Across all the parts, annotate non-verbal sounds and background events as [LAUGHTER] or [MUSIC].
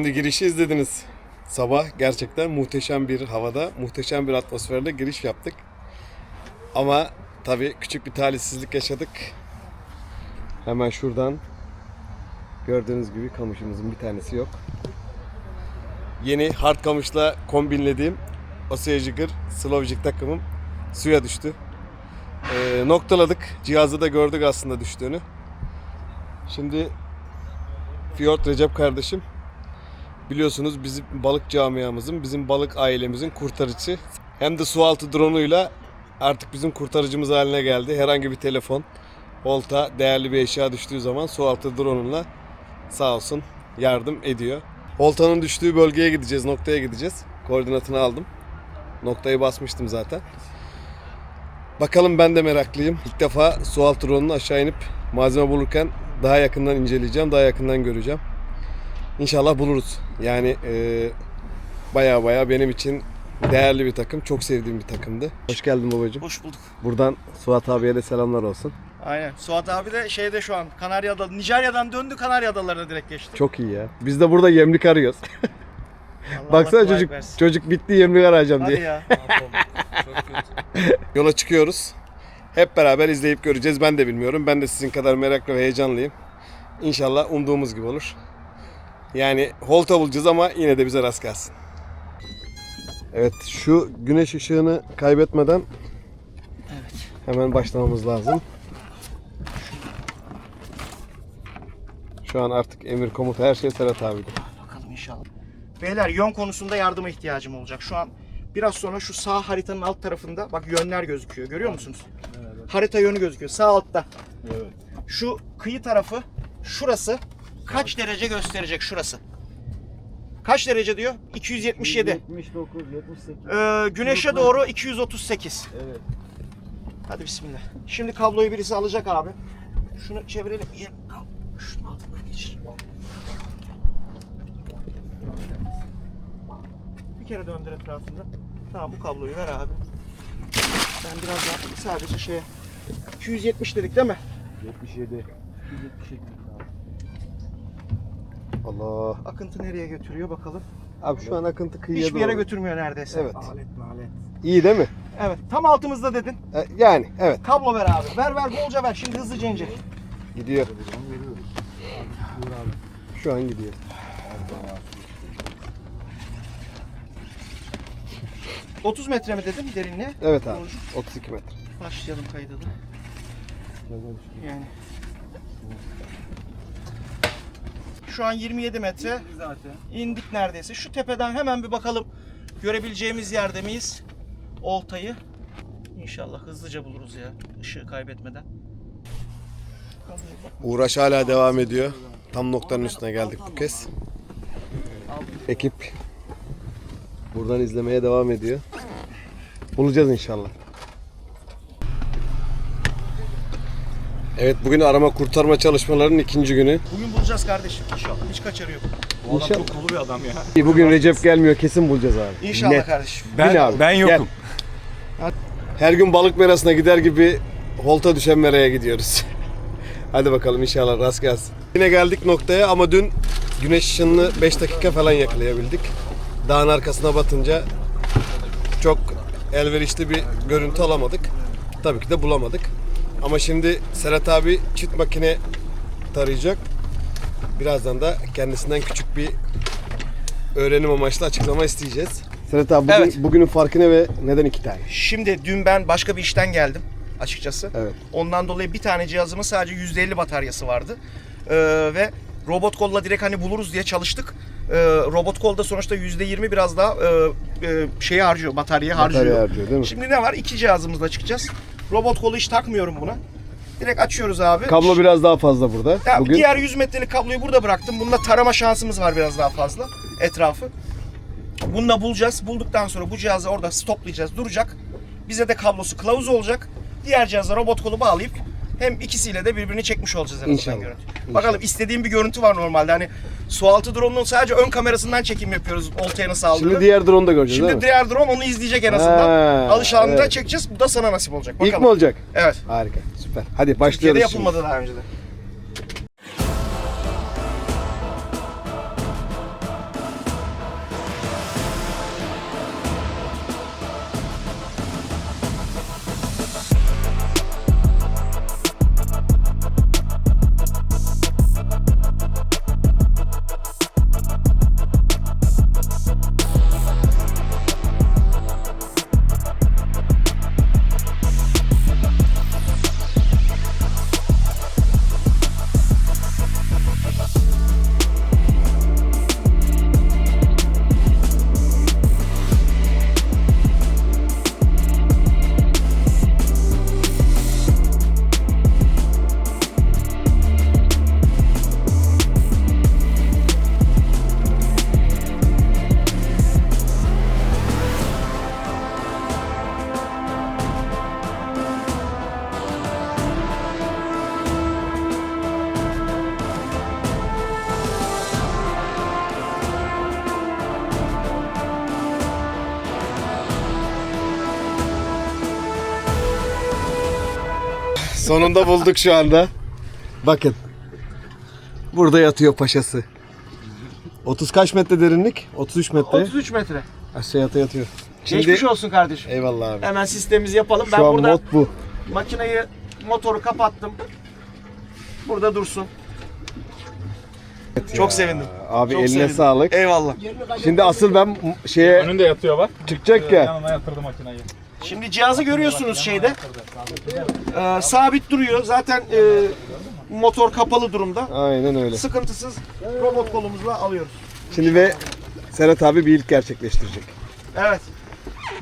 Şimdi girişi izlediniz. Sabah gerçekten muhteşem bir havada, muhteşem bir atmosferde giriş yaptık. Ama tabii küçük bir talihsizlik yaşadık. Hemen şuradan gördüğünüz gibi kamışımızın bir tanesi yok. Yeni hard kamışla kombinlediğim Oseyajigır Slovjik takımım suya düştü. Ee, noktaladık. Cihazı da gördük aslında düştüğünü. Şimdi Fiyort Recep kardeşim biliyorsunuz bizim balık camiamızın, bizim balık ailemizin kurtarıcısı. Hem de sualtı drone'uyla artık bizim kurtarıcımız haline geldi. Herhangi bir telefon, olta, değerli bir eşya düştüğü zaman sualtı drone'uyla sağ olsun yardım ediyor. Oltanın düştüğü bölgeye gideceğiz, noktaya gideceğiz. Koordinatını aldım. Noktayı basmıştım zaten. Bakalım ben de meraklıyım. İlk defa sualtı drone'unu aşağı inip malzeme bulurken daha yakından inceleyeceğim, daha yakından göreceğim. İnşallah buluruz. Yani baya baya benim için değerli bir takım. Çok sevdiğim bir takımdı. Hoş geldin babacığım. Hoş bulduk. Buradan Suat abiye de selamlar olsun. Aynen. Suat abi de şeyde şu an Kanarya'da, Nijerya'dan döndü Kanarya Adalarına direkt geçti. Çok iyi ya. Biz de burada yemlik arıyoruz. [LAUGHS] [LAUGHS] Allah Baksana Allah çocuk versin. çocuk bitti yemlik arayacağım Hadi diye. ya. [LAUGHS] Yola çıkıyoruz. Hep beraber izleyip göreceğiz. Ben de bilmiyorum. Ben de sizin kadar meraklı ve heyecanlıyım. İnşallah umduğumuz gibi olur. Yani holta bulacağız ama yine de bize rast gelsin. Evet şu güneş ışığını kaybetmeden hemen başlamamız lazım. Şu an artık emir komuta her şey Serhat abide. Bakalım inşallah. Beyler yön konusunda yardıma ihtiyacım olacak. Şu an biraz sonra şu sağ haritanın alt tarafında bak yönler gözüküyor. Görüyor musunuz? Harita yönü gözüküyor. Sağ altta. Şu kıyı tarafı şurası kaç derece gösterecek şurası? Kaç derece diyor? 277. 79, 78. Ee, güneşe doğru 238. Evet. Hadi bismillah. Şimdi kabloyu birisi alacak abi. Şunu çevirelim. Şunu altından geçir. Bir kere döndür etrafında. Tamam bu kabloyu ver abi. Ben biraz daha sadece şeye 270 dedik değil mi? 77. 178 abi. Allah. Akıntı nereye götürüyor bakalım. Abi şu an akıntı kıyıya Hiçbir yere doğru. götürmüyor neredeyse. Evet. Alet malet. İyi değil mi? Evet. Tam altımızda dedin. E, Yani evet Kablo ver abi. Ver ver bolca ver. Şimdi hızlıca ince. gidiyor. Şu an gidiyor. Hı. 30 metre mi dedin derinliğe? Evet abi. Doğrucu. 32 metre. Başlayalım kayda da. Yani. Şu an 27 metre. Zaten. indik neredeyse. Şu tepeden hemen bir bakalım görebileceğimiz yerde miyiz? Oltayı. İnşallah hızlıca buluruz ya ışığı kaybetmeden. Uğraş hala devam ediyor. Tam noktanın üstüne geldik bu kez. Ekip buradan izlemeye devam ediyor. Bulacağız inşallah. Evet bugün arama kurtarma çalışmalarının ikinci günü. Bugün bulacağız kardeşim inşallah. Hiç kaçarı yok. Adam İnşallah. çok dolu bir adam ya. Bugün Recep gelmiyor kesin bulacağız abi. İnşallah Net. kardeşim. Ben, Bin abi, ben yokum. Her gün balık merasına gider gibi holta düşen meraya gidiyoruz. [LAUGHS] Hadi bakalım inşallah rast gelsin. Yine geldik noktaya ama dün güneş ışınını 5 dakika falan yakalayabildik. Dağın arkasına batınca çok elverişli bir görüntü alamadık. Tabii ki de bulamadık. Ama şimdi Serhat abi çift makine tarayacak. Birazdan da kendisinden küçük bir öğrenim amaçlı açıklama isteyeceğiz. Serhat abi bugün, Evet. bugünün farkı ne ve neden iki tane? Şimdi dün ben başka bir işten geldim açıkçası. Evet. Ondan dolayı bir tane cihazımın sadece %50 bataryası vardı. Ee, ve robot kolla direkt hani buluruz diye çalıştık. Ee, robot kolda sonuçta %20 biraz daha e, e, şeyi harcıyor, bataryayı harcıyor. Batarya harcıyor değil mi? Şimdi ne var? İki cihazımızla çıkacağız. Robot kolu hiç takmıyorum buna. Direkt açıyoruz abi. Kablo biraz daha fazla burada. Ya Bugün Diğer 100 metrelik kabloyu burada bıraktım. Bunda tarama şansımız var biraz daha fazla etrafı. Bununla bulacağız. Bulduktan sonra bu cihazı orada stoplayacağız. Duracak. Bize de kablosu kılavuz olacak. Diğer cihaza robot kolu bağlayıp hem ikisiyle de birbirini çekmiş olacağız en azından İnşallah. görüntü. İnşallah. Bakalım istediğim bir görüntü var normalde. Hani sualtı drone'un sadece ön kamerasından çekim yapıyoruz oltaya nasıl aldığını. şimdi diğer drone'u da göreceğiz Şimdi değil mi? diğer drone onu izleyecek en azından. Ha, Alışanında evet. çekeceğiz. Bu da sana nasip olacak. İlk Bakalım. mi olacak? Evet. Harika. Süper. Hadi Türkiye'de başlıyoruz şimdi. yapılmadı daha önce de. Sonunda bulduk şu anda. Bakın. Burada yatıyor paşası. 30 kaç metre derinlik? 33 metre. 33 metre. Aşağıya yatıyor. Şimdi Geçmiş olsun kardeşim. eyvallah abi. Hemen sistemimizi yapalım. Ben Şu an burada mod bu. makineyi motoru kapattım. Burada dursun. Çok sevindim. Abi Çok eline sevindim. sağlık. Eyvallah. Şimdi asıl ben şeye Önünde yatıyor bak. çıkacak ya. Yanına yatırdı makinayı. Şimdi cihazı görüyorsunuz şeyde. Ee, sabit duruyor. Zaten e, motor kapalı durumda. Aynen öyle. Sıkıntısız robot kolumuzla alıyoruz. Şimdi ve Serhat abi bir ilk gerçekleştirecek. Evet.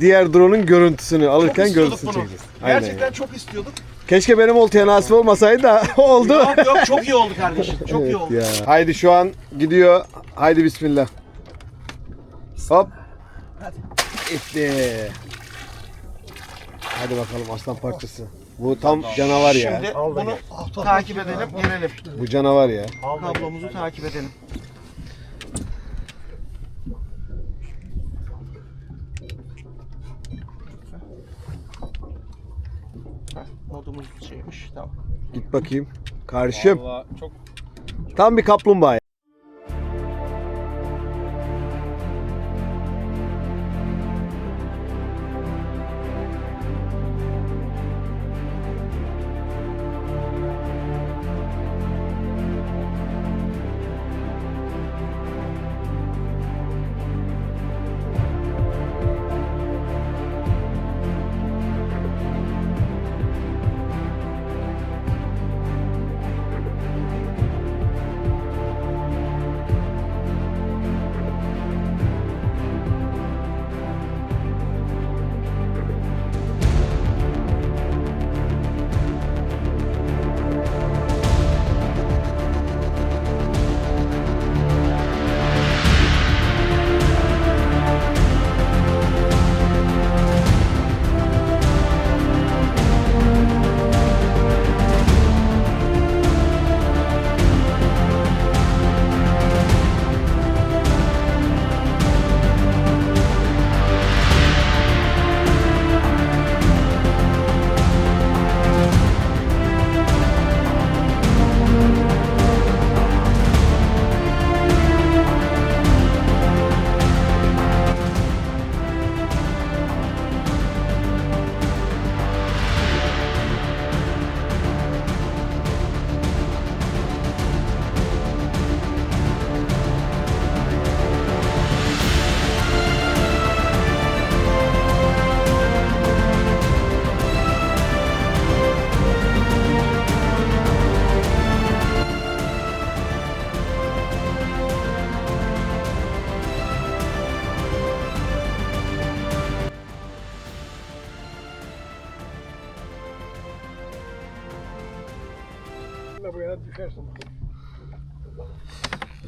Diğer drone'un görüntüsünü alırken istiyorduk görüntüsünü bunu. çekeceğiz. Aynen. Gerçekten çok istiyorduk. Keşke benim oltaya nasip olmasaydı da [LAUGHS] oldu. Yok yok çok iyi oldu kardeşim. Çok iyi oldu. ya. Haydi şu an gidiyor. Haydi bismillah. Hop. Gitti. Hadi bakalım aslan parçası. Bu tam canavar ya. Şimdi bunu takip edelim, gelelim. Bu canavar ya. Kablomuzu takip edelim. Modumuz şeymiş, tamam. Git bakayım. Karşım. Vallahi çok Tam bir kaplumbağa.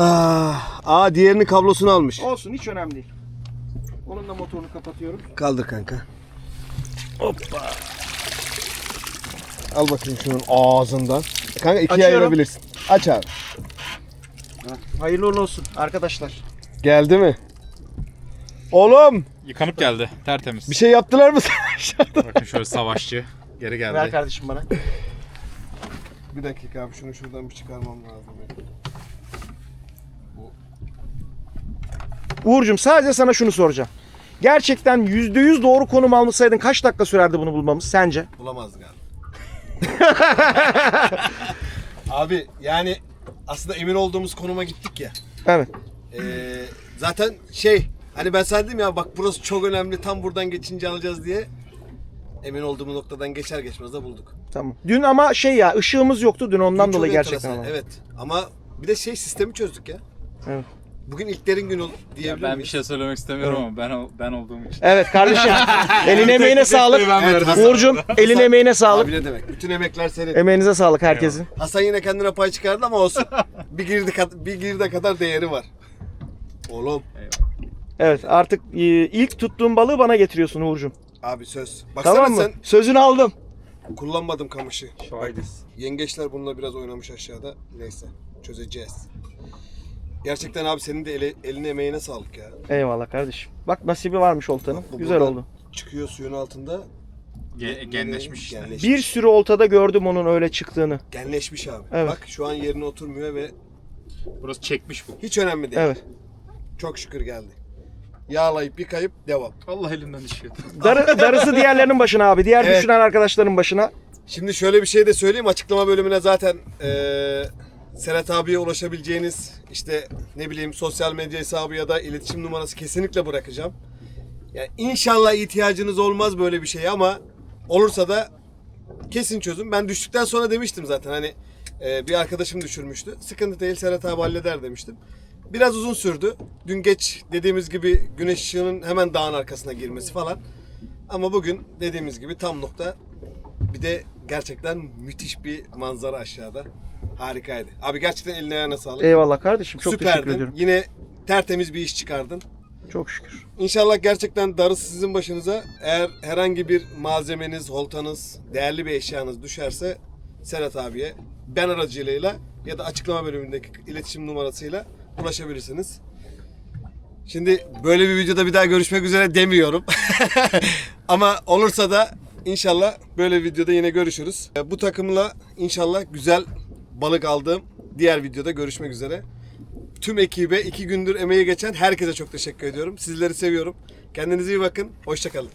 Ah, aa diğerinin kablosunu almış. Olsun, hiç önemli değil. Onun da motorunu kapatıyorum. Kaldır kanka. Hoppa. Al bakayım şunun ağzından. Kanka ikiye Açıyorum. ayırabilirsin. Aç abi. Hayırlı uğurlu olsun arkadaşlar. Geldi mi? Oğlum yıkanıp geldi. Tertemiz. bir şey yaptılar mı [LAUGHS] sana aşağıda? Bakın şöyle savaşçı. Geri geldi. Ver kardeşim bana. Bir dakika abi şunu şuradan bir çıkarmam lazım. Uğur'cum sadece sana şunu soracağım. Gerçekten %100 doğru konum almışsaydın kaç dakika sürerdi bunu bulmamız sence? Bulamazdık abi. [LAUGHS] abi yani aslında emin olduğumuz konuma gittik ya. Evet. Ee, zaten şey hani ben sana dedim ya bak burası çok önemli tam buradan geçince alacağız diye. Emin olduğumuz noktadan geçer geçmez de bulduk. Tamam. Dün ama şey ya ışığımız yoktu dün ondan Çok dolayı enteresan, gerçekten. Evet ama bir de şey sistemi çözdük ya. Evet. Bugün ilklerin günü ol- diyebilir ben bir miyiz? şey söylemek istemiyorum ama ben ol- ben olduğum için. Evet kardeşim. [LAUGHS] eline emeğine sağlık. Uğur'cum eline emeğine sağlık. Abi ne demek? Bütün emekler senin. Emeğinize sağlık herkesin. Hasan yine kendine pay çıkardı ama olsun. [LAUGHS] bir girdi kat- bir girde kadar değeri var. Oğlum Evet artık e, ilk tuttuğum balığı bana getiriyorsun Uğur'cum. abi söz. Baksana Tamam mı? sen Sözünü aldım. kullanmadım kamışı. Şahidiz. Yengeçler bununla biraz oynamış aşağıda. Neyse çözeceğiz. Gerçekten abi senin de ele, eline emeğine sağlık ya. Eyvallah kardeşim. Bak nasibi varmış oltanın. Bu Güzel buradan oldu. Çıkıyor suyun altında. Ge- genleşmiş işte. Genleşmiş. Bir sürü oltada gördüm onun öyle çıktığını. Genleşmiş abi. Evet. Bak şu an yerine oturmuyor ve Burası çekmiş bu. hiç önemli değil. Evet. Çok şükür geldi. Yağlayıp yıkayıp devam. Allah elimden düşüyor. [LAUGHS] Darı, darısı diğerlerinin başına abi. Diğer Evet. düşünen arkadaşların başına. Şimdi şöyle bir şey de söyleyeyim. Açıklama bölümüne zaten eee Serhat abiye ulaşabileceğiniz işte ne bileyim sosyal medya hesabı ya da iletişim numarası kesinlikle bırakacağım. Yani inşallah ihtiyacınız olmaz böyle bir şeye ama olursa da kesin çözüm. Ben düştükten sonra demiştim zaten hani eee, bir arkadaşım düşürmüştü. Sıkıntı değil Serhat abi halleder demiştim. Biraz uzun sürdü. Dün geç dediğimiz gibi güneş ışığının hemen dağın arkasına girmesi falan. Ama bugün dediğimiz gibi tam nokta bir de gerçekten müthiş bir manzara aşağıda. Harikaydı. Abi gerçekten eline ayağına sağlık. Eyvallah kardeşim. Çok teşekkür Süperdin. ediyorum. Yine tertemiz bir iş çıkardın. Çok şükür. İnşallah gerçekten darısı sizin başınıza. Eğer herhangi bir malzemeniz, holtanız, değerli bir eşyanız düşerse Serhat abiye ben aracılığıyla ya da açıklama bölümündeki iletişim numarasıyla ulaşabilirsiniz. Şimdi böyle bir videoda bir daha görüşmek üzere demiyorum. [LAUGHS] Ama olursa da inşallah böyle bir videoda yine görüşürüz. Bu takımla inşallah güzel balık aldığım diğer videoda görüşmek üzere. Tüm ekibe iki gündür emeği geçen herkese çok teşekkür ediyorum. Sizleri seviyorum. Kendinize iyi bakın. Hoşçakalın.